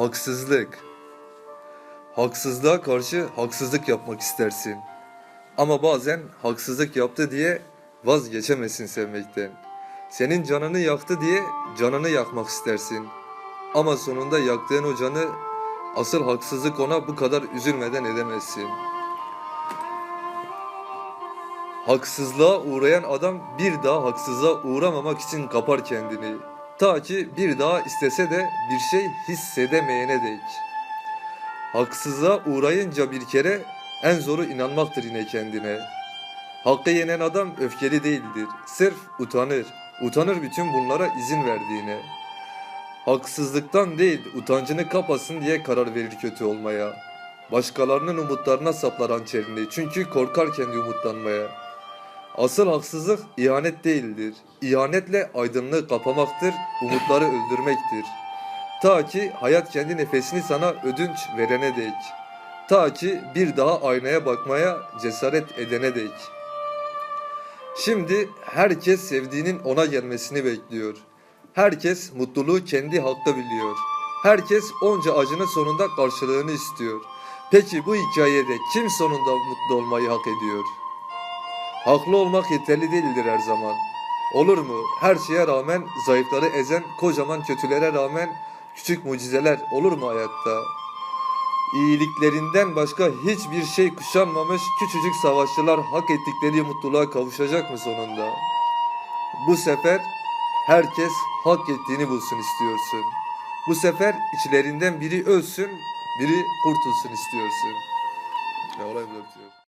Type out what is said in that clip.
Haksızlık. Haksızlığa karşı haksızlık yapmak istersin. Ama bazen haksızlık yaptı diye vazgeçemezsin sevmekten. Senin canını yaktı diye canını yakmak istersin. Ama sonunda yaktığın o canı asıl haksızlık ona bu kadar üzülmeden edemezsin. Haksızlığa uğrayan adam bir daha haksızlığa uğramamak için kapar kendini. Ta ki bir daha istese de bir şey hissedemeyene dek. Haksızlığa uğrayınca bir kere en zoru inanmaktır yine kendine. Hakkı yenen adam öfkeli değildir. Sırf utanır. Utanır bütün bunlara izin verdiğine. Haksızlıktan değil utancını kapasın diye karar verir kötü olmaya. Başkalarının umutlarına saplar hançerini çünkü korkar kendi umutlanmaya. Asıl haksızlık ihanet değildir. İhanetle aydınlığı kapamaktır, umutları öldürmektir. Ta ki hayat kendi nefesini sana ödünç verene dek. Ta ki bir daha aynaya bakmaya cesaret edene dek. Şimdi herkes sevdiğinin ona gelmesini bekliyor. Herkes mutluluğu kendi hakta biliyor. Herkes onca acının sonunda karşılığını istiyor. Peki bu hikayede kim sonunda mutlu olmayı hak ediyor? Haklı olmak yeterli değildir her zaman. Olur mu? Her şeye rağmen zayıfları ezen kocaman kötülere rağmen küçük mucizeler olur mu hayatta? İyiliklerinden başka hiçbir şey kuşanmamış küçücük savaşçılar hak ettikleri mutluluğa kavuşacak mı sonunda? Bu sefer herkes hak ettiğini bulsun istiyorsun. Bu sefer içlerinden biri ölsün, biri kurtulsun istiyorsun. Ne olay bile bitiyor.